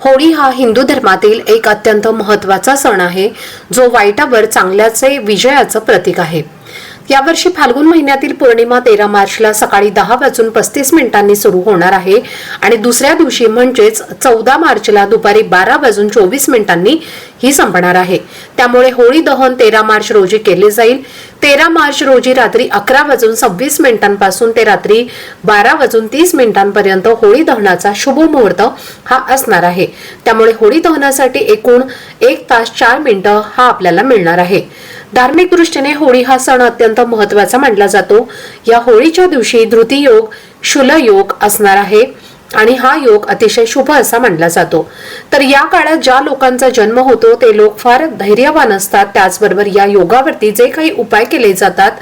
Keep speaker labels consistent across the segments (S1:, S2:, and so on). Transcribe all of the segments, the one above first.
S1: होळी हा हिंदू धर्मातील एक अत्यंत महत्त्वाचा सण आहे जो वाईटावर चांगल्याचे विजयाचं प्रतीक आहे. यावर्षी फाल्गुन महिन्यातील पौर्णिमा तेरा मार्चला सकाळी दहा वाजून पस्तीस मिनिटांनी सुरू होणार आहे. आणि दुसऱ्या दिवशी म्हणजेच चौदा मार्चला दुपारी बारा वाजून चोवीस मिनिटांनी ही संपणार आहे. त्यामुळे होळी दहन तेरा मार्च रोजी केले जाईल. तेरा मार्च रोजी रात्री अकरा वाजून सव्वीस मिनिटांपासून ते रात्री बारा वाजून तीस मिनिटांपर्यंत होळी दहनाचा शुभ मुहूर्त हा असणार आहे. त्यामुळे होळी दहनासाठी एकूण एक तास चार मिनिटं हा आपल्याला मिळणार आहे. धार्मिक दृष्टीने होळी हा सण अत्यंत महत्त्वाचा मानला जातो. या होळीच्या दिवशी धृतीयोग शुलयोग असणार आहे. आणि हा योग अतिशय शुभ असा मानला जातो. तर या काळात ज्या लोकांचा जन्म होतो ते लोक फार धैर्यवान असतात. त्याचबरोबर या योगावरती जे काही उपाय केले जातात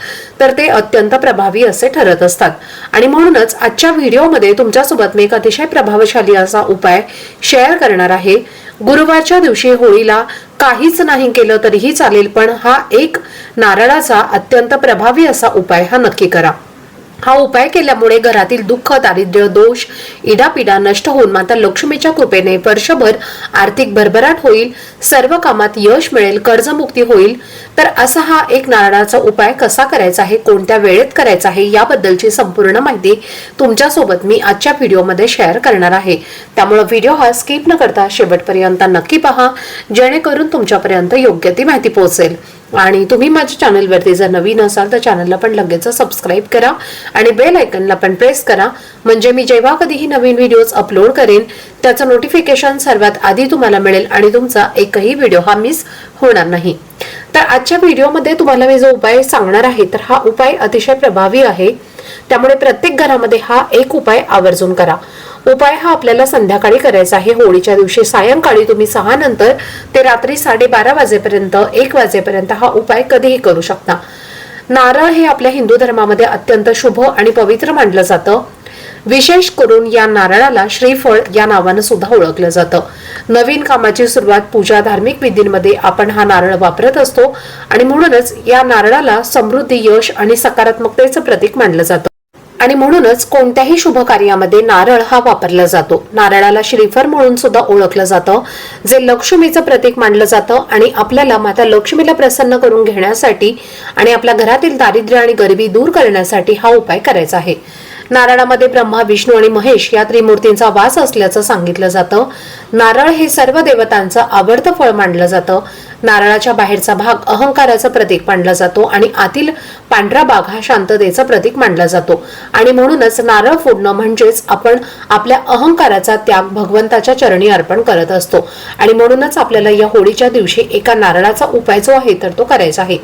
S1: तर ते अत्यंत प्रभावी असे ठरत असतात. आणि म्हणूनच आजच्या व्हिडिओमध्ये तुमच्यासोबत मी एक अतिशय प्रभावशाली असा उपाय शेअर करणार आहे. गुरुवारच्या दिवशी होळीला काहीच नाही केलं तरीही चालेल पण हा एक नारळाचा अत्यंत प्रभावी असा उपाय हा नक्की करा. हा उपाय केल्यामुळे घरातील दुःख दारिद्र्य दोष इडापिडा नष्ट होऊन माता लक्ष्मीच्या कृपेने वर्षभर आर्थिक भरभराट होईल सर्व कामात यश मिळेल कर्जमुक्ती होईल. तर असा हा एक नारळाचा उपाय कसा करायचा आहे कोणत्या वेळेत करायचा आहे याबद्दलची संपूर्ण माहिती तुमच्यासोबत मी आजच्या व्हिडिओमध्ये शेअर करणार आहे. त्यामुळे व्हिडिओ हा स्किप न करता शेवटपर्यंत नक्की पहा जेणेकरून तुमच्यापर्यंत योग्य ती माहिती पोहोचेल. आणि तुम्ही माझ्या चॅनलवरती जर नवीन असाल तर चॅनलला पण लगेच सबस्क्राईब करा आणि बेल आयकनला पण प्रेस करा. म्हणजे मी जेव्हा कधीही नवीन व्हिडिओज अपलोड करेन त्याचं नोटिफिकेशन सर्वात आधी तुम्हाला मिळेल आणि तुमचा एकही व्हिडिओ हा मिस होणार नाही. तर आजच्या व्हिडिओमध्ये तुम्हाला मी जो उपाय सांगणार आहे तर हा उपाय अतिशय प्रभावी आहे. त्यामुळे प्रत्येक घरामध्ये हा एक उपाय आवर्जून करा. उपाय हा आपल्याला संध्याकाळी करायचा आहे. होळीच्या दिवशी सायंकाळी तुम्ही सहा नंतर ते रात्री साडेबारा वाजेपर्यंत एक वाजेपर्यंत हा उपाय कधीही करू शकता. नारळ हे आपल्या हिंदू धर्मामध्ये अत्यंत शुभ आणि पवित्र मानलं जातं. विशेष करून या नारळाला श्रीफळ या नावानं सुद्धा ओळखलं जातं. नवीन कामाची सुरुवात पूजा धार्मिक विधींमध्ये आपण हा नारळ वापरत असतो आणि म्हणूनच या नारळाला समृद्धी यश आणि सकारात्मकतेचं प्रतीक मानलं जातं. आणि म्हणूनच कोणत्याही शुभ कार्यामध्ये नारळ हा वापरला जातो. नारळाला श्रीफर म्हणून सुद्धा ओळखलं जातं जे लक्ष्मीचं प्रतीक मानलं जातं आणि आपल्याला माता लक्ष्मीला प्रसन्न करून घेण्यासाठी आणि आपल्या घरातील दारिद्र्य आणि गरिबी दूर करण्यासाठी हा उपाय करायचा आहे. नारळामध्ये ब्रह्मा विष्णू आणि महेश या त्रिमूर्तींचा वास असल्याचं सांगितलं जातं. नारळ हे सर्व देवतांचं आवडतं फळ मानलं जातं. नारळाच्या बाहेरचा भाग अहंकाराचं प्रतीक मानला जातो आणि आतील पांढरा भाग हा शांततेचं प्रतीक मानला जातो. आणि म्हणूनच नारळ फोडणं म्हणजेच आपण आपल्या अहंकाराचा त्याग भगवंताच्या चरणी अर्पण करत असतो. आणि म्हणूनच आपल्याला या होळीच्या दिवशी एका नारळाचा उपाय जो आहे तर तो करायचा आहे.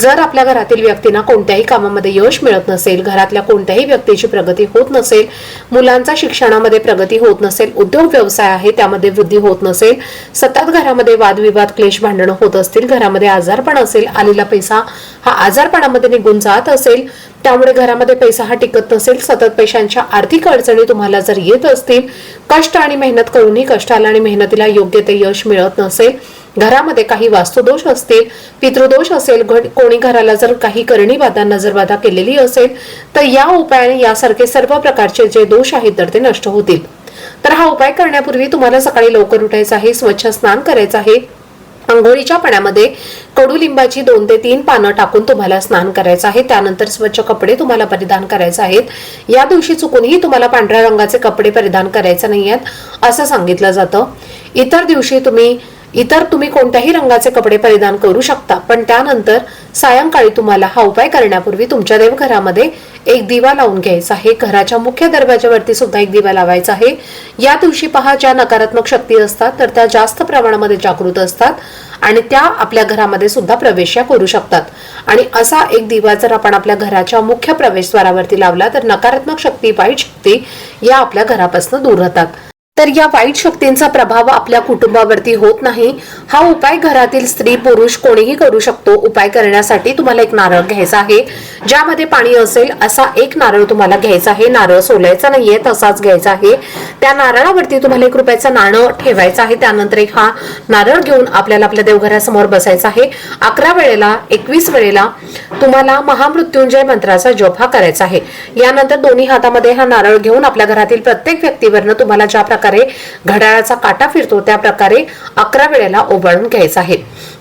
S1: जर आपल्या घरातील व्यक्तींना कोणत्याही कामामध्ये यश मिळत नसेल घरातल्या कोणत्याही व्यक्तीची प्रगती होत नसेल मुलांचा शिक्षणामध्ये प्रगती होत नसेल उद्योग व्यवसाय आहे त्यामध्ये वृद्धी होत नसेल सतत घरामध्ये वादविवाद क्लेश भांडण होत असतील घरामध्ये आजारपण असेल आलेला पैसा हा आजारपणामध्ये निघून जात असेल त्यामुळे घरामध्ये पैसा हा टिकत नसेल सतत पैशांच्या आर्थिक अडचणी तुम्हाला जर येत असतील कष्ट आणि मेहनत करूनही कष्टाला आणि मेहनतीला योग्य ते यश मिळत नसेल घरामध्ये काही वास्तुदोष असतील पितृदोष असेल कोणी घराला जर काही करणी बाधा नजरबाधा केलेली असेल तर या उपायाने यासारखे सर्व प्रकारचे जे दोष आहेत तर ते नष्ट होतील. तर हा उपाय करण्यापूर्वी तुम्हाला सकाळी लवकर उठायचं आहे स्वच्छ स्नान करायचं आहे. आंघोळीच्या पाण्यामध्ये कडुलिंबाची दोन ते तीन पानं टाकून तुम्हाला स्नान करायचं आहे. त्यानंतर स्वच्छ कपडे तुम्हाला परिधान करायचे आहेत. या दिवशी चुकूनही तुम्हाला पांढऱ्या रंगाचे कपडे परिधान करायचे नाही आहेत असं सांगितलं जातं. इतर दिवशी तुम्ही इतर तुम्ही कोणत्याही रंगाचे कपडे परिधान करू शकता. पण त्यानंतर सायंकाळी तुम्हाला हा उपाय करण्यापूर्वी तुमच्या देवघरामध्ये एक दिवा लावून घ्यायचा आहे. घराच्या मुख्य दरवाजावरती सुद्धा एक दिवा लावायचा आहे. या दिवशी पहा ज्या नकारात्मक शक्ती असतात तर त्या जास्त प्रमाणामध्ये जागृत असतात आणि त्या आपल्या घरामध्ये सुद्धा प्रवेश या करू शकतात. आणि असा एक दिवा जर आपण आपल्या घराच्या मुख्य प्रवेशद्वारावरती लावला तर नकारात्मक शक्ती वाईट शक्ती या आपल्या घरापासून दूर राहतात. तर या वाईट शक्तींचा प्रभाव आपल्या कुटुंबावरती होत नाही. हा उपाय घरातील स्त्री पुरुष कोणीही करू शकतो. उपाय करण्यासाठी तुम्हाला एक नारळ घ्यायचा आहे. ज्यामध्ये पाणी असेल असा एक नारळ तुम्हाला घ्यायचा आहे. नारळ सोलायचा नाहीये तसाच घ्यायचा आहे. त्या नारळावरती तुम्हाला एक रुपयाचं नाणं ठेवायचं आहे. त्यानंतर एक हा नारळ घेऊन आपल्याला आपल्या देवघरासमोर बसायचा आहे. अकरा वेळेला एकवीस वेळेला तुम्हाला महामृत्युंजय मंत्राचा जप हा करायचा आहे. यानंतर दोन्ही हातामध्ये हा नारळ घेऊन आपल्या घरातील प्रत्येक व्यक्तीवरनं तुम्हाला ज्या प्रकारे घड्याळाचा काटा फिरतो त्या प्रकारे अकरा वेळेला ओवाळून घ्यायचा आहे.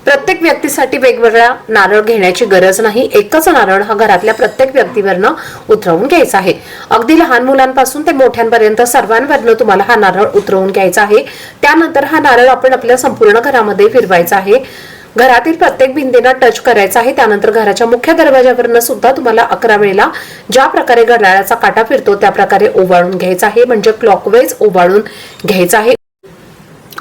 S1: प्रत्येक व्यक्तीसाठी वेगवेगळा नारळ घेण्याची गरज नाही. एकच नारळ हा घरातल्या प्रत्येक व्यक्तीवरनं उतरवून घ्यायचा आहे. अगदी लहान मुलांपासून ते मोठ्यांपर्यंत सर्वांवरनं तुम्हाला हा नारळ उतरवून घ्यायचा आहे. त्यानंतर हा नारळ आपण आपल्या संपूर्ण घरामध्ये फिरवायचा आहे. घरातील प्रत्येक भिंतींना टच करायचा आहे. त्यानंतर घराच्या मुख्य दरवाजावरनं सुद्धा तुम्हाला अकरा वेळेला ज्या प्रकारे घड्याळाचा काटा फिरतो त्या प्रकारे ओवाळून घ्यायचा आहे. म्हणजे क्लॉकवाईज ओवाळून घ्यायचा आहे.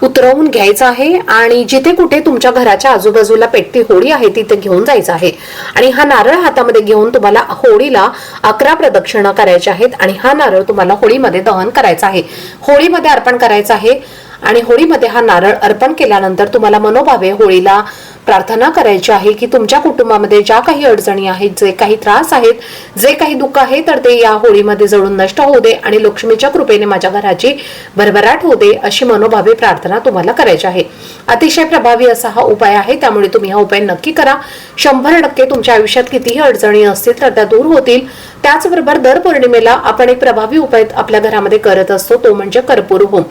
S1: उतरवून घ्यायचं आहे आणि जिथे कुठे तुमच्या घराच्या आजूबाजूला पेटती होळी आहे तिथे घेऊन जायचं आहे. आणि हा नारळ हातामध्ये घेऊन तुम्हाला होळीला अकरा प्रदक्षिणा करायच्या आहेत आणि हा नारळ तुम्हाला होळीमध्ये दहन करायचा आहे. होळीमध्ये अर्पण करायचं आहे आणि होळीमध्ये हा नारळ अर्पण केल्यानंतर तुम्हाला मनोभावे होळीला प्रार्थना करायची आहे की तुमच्या कुटुंबामध्ये ज्या काही अडचणी आहेत जे काही त्रास आहेत जे काही दुःख आहे तर ते या होळीमध्ये जळून नष्ट होऊ दे आणि लक्ष्मीच्या कृपेने माझ्या घराची भरभराट होऊ दे अशी मनोभावे प्रार्थना तुम्हाला करायची आहे. अतिशय प्रभावी असा हा उपाय आहे त्यामुळे तुम्ही हा उपाय नक्की करा. शंभर टक्के तुमच्या आयुष्यात कितीही अडचणी असतील तर त्या दूर होतील. त्याचबरोबर दर पौर्णिमेला आपण एक प्रभावी उपाय आपल्या घरामध्ये करत असतो तो म्हणजे कर्पूर होम.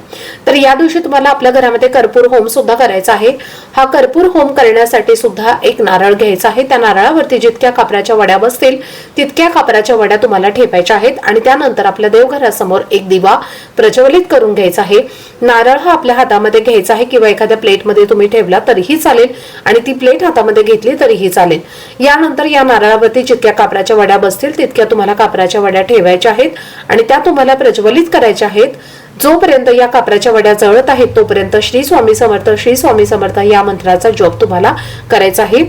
S1: तर या दिवशी तुम्हाला आपल्या घरामध्ये कर्पूर होम सुद्धा करायचा आहे. हा कर्पूर होम करण्यासाठी सुद्धा एक नारळ घ्यायचा आहे. त्या नारळावरती जितक्या कापराच्या वड्या बसतील तितक्या कापराच्या वड्या तुम्हाला ठेवायच्या आहेत आणि त्यानंतर आपल्या देवघरासमोर एक दिवा प्रज्वलित करून घ्यायचा आहे. नारळ हा आपल्या हातामध्ये घ्यायचा आहे किंवा एखाद्या प्लेटमध्ये तुम्ही ठेवला तरीही चालेल आणि ती प्लेट हातामध्ये घेतली तरीही चालेल. यानंतर या नारळावरती जितक्या कापराच्या वड्या बसतील तितक्या तुम्हाला कापराच्या वड्या ठेवायच्या आहेत आणि त्या तुम्हाला प्रज्वलित करायच्या आहेत. जोपर्यंत या कापराच्या वड्या जळत आहेत तोपर्यंत श्री स्वामी समर्थ श्री स्वामी समर्थ या मंत्राचा जप तुम्हाला करायचा आहे.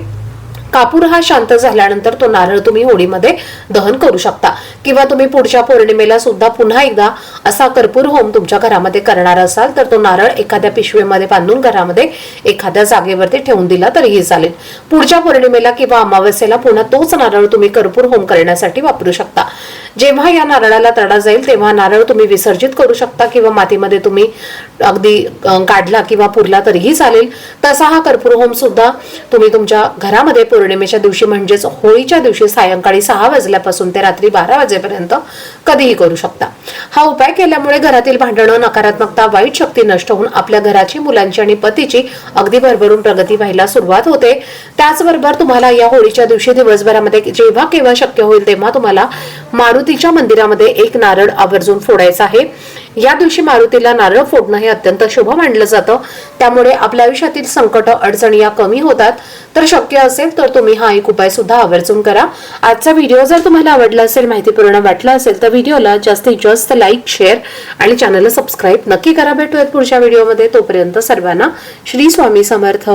S1: कापूर हा शांत झाल्यानंतर तो नारळ तुम्ही होळीमध्ये दहन करू शकता. किंवा तुम्ही पुढच्या पौर्णिमेला सुद्धा पुन्हा एकदा असा कर्पूर होम तुमच्या घरामध्ये करणार असाल तर तो नारळ एखाद्या पिशवीमध्ये बांधून घरामध्ये एखाद्या जागेवरती ठेवून दिला तरीही चालेल. पुढच्या पौर्णिमेला किंवा अमावस्येला पुन्हा तोच नारळ तुम्ही कर्पूर होम करण्यासाठी वापरू शकता. जेव्हा या नारळाला तडा जाईल तेव्हा नारळ तुम्ही विसर्जित करू शकता किंवा मातीमध्ये तुम्ही अगदी काढला किंवा पुरला तरीही चालेल. तसा हा कर्पूर होम सुद्धा तुम्ही तुमच्या घरामध्ये पौर्णिमेच्या दिवशी म्हणजेच होळीच्या दिवशी सायंकाळी सहा वाजल्यापासून ते रात्री बारा वाजे वाजेपर्यंत कधीही करू शकता. हा उपाय केल्यामुळे घरातील भांडणं नकारात्मकता वाईट शक्ती नष्ट होऊन आपल्या घराची मुलांची आणि पतीची अगदी भरभरून प्रगती व्हायला सुरुवात होते. त्याचबरोबर तुम्हाला या होळीच्या दिवशी दिवसभरामध्ये जेव्हा केव्हा शक्य होईल तेव्हा तुम्हाला मारुतीच्या मंदिरामध्ये एक नारळ आवर्जून फोडायचा आहे. या दिवशी मारुतीला नारळ फोडणं हे अत्यंत शुभ मानलं जातं. त्यामुळे आपल्या आयुष्यातील संकट अडचणी या कमी होतात. तर शक्य असेल तर तुम्ही हा एक उपाय सुद्धा आवर्जून करा. आजचा व्हिडिओ जर तुम्हाला आवडला असेल माहितीपूर्ण वाटला असेल तर व्हिडिओला जास्तीत जास्त लाईक शेअर आणि चॅनलला सबस्क्राईब नक्की करा. भेटूयात पुढच्या व्हिडिओमध्ये. तोपर्यंत सर्वांना श्री स्वामी समर्थ.